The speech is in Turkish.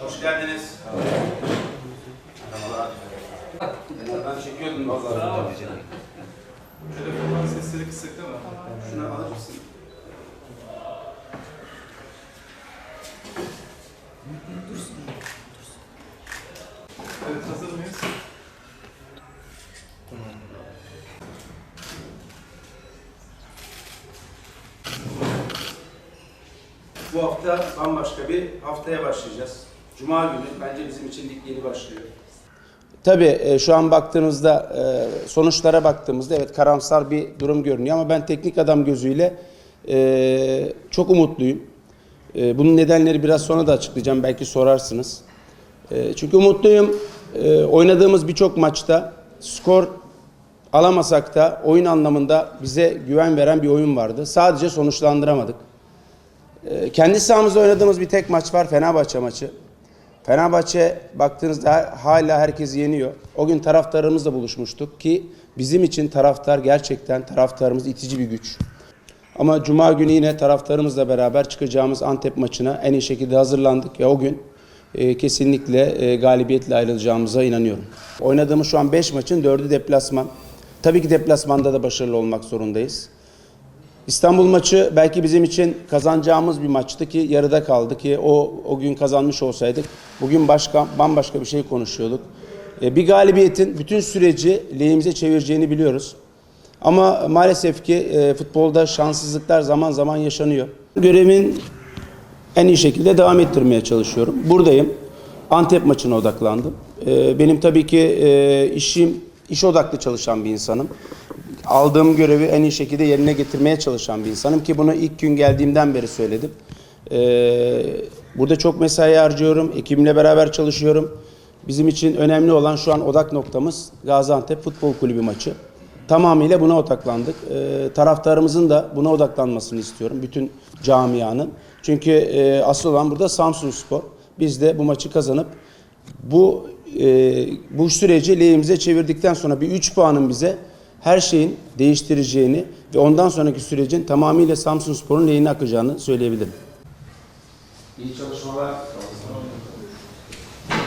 Hoş geldiniz. Ben çekiyordum valla. Telefondan sesleri kısık değil mi? Şunu alır mısın? Evet Bu hafta bambaşka bir haftaya başlayacağız. Cuma günü bence bizim için lig yeni başlıyor. Tabii e, şu an baktığımızda e, sonuçlara baktığımızda evet karamsar bir durum görünüyor ama ben teknik adam gözüyle e, çok umutluyum. Bunun nedenleri biraz sonra da açıklayacağım belki sorarsınız. Çünkü umutluyum. Oynadığımız birçok maçta skor alamasak da oyun anlamında bize güven veren bir oyun vardı. Sadece sonuçlandıramadık. Ee, Kendi sahamızda oynadığımız bir tek maç var Fenerbahçe maçı. Fenerbahçe baktığınızda hala herkesi yeniyor. O gün taraftarımızla buluşmuştuk ki bizim için taraftar gerçekten taraftarımız itici bir güç. Ama cuma günü yine taraftarımızla beraber çıkacağımız Antep maçına en iyi şekilde hazırlandık ve o gün e, kesinlikle e, galibiyetle ayrılacağımıza inanıyorum. Oynadığımız şu an 5 maçın 4'ü deplasman. Tabii ki deplasmanda da başarılı olmak zorundayız. İstanbul maçı belki bizim için kazanacağımız bir maçtı ki yarıda kaldı ki o o gün kazanmış olsaydık bugün başka bambaşka bir şey konuşuyorduk. E, bir galibiyetin bütün süreci lehimize çevireceğini biliyoruz. Ama maalesef ki e, futbolda şanssızlıklar zaman zaman yaşanıyor. Görevimin en iyi şekilde devam ettirmeye çalışıyorum. Buradayım. Antep maçına odaklandım. E, benim tabii ki e, işim iş odaklı çalışan bir insanım aldığım görevi en iyi şekilde yerine getirmeye çalışan bir insanım ki bunu ilk gün geldiğimden beri söyledim. Ee, burada çok mesai harcıyorum, ekibimle beraber çalışıyorum. Bizim için önemli olan şu an odak noktamız Gaziantep Futbol Kulübü maçı. Tamamıyla buna odaklandık. Ee, taraftarımızın da buna odaklanmasını istiyorum, bütün camianın. Çünkü e, asıl olan burada Samsun Spor. Biz de bu maçı kazanıp bu e, bu süreci lehimize çevirdikten sonra bir 3 puanın bize her şeyin değiştireceğini ve ondan sonraki sürecin tamamıyla Samsun Spor'un lehine akacağını söyleyebilirim. İyi çalışmalar.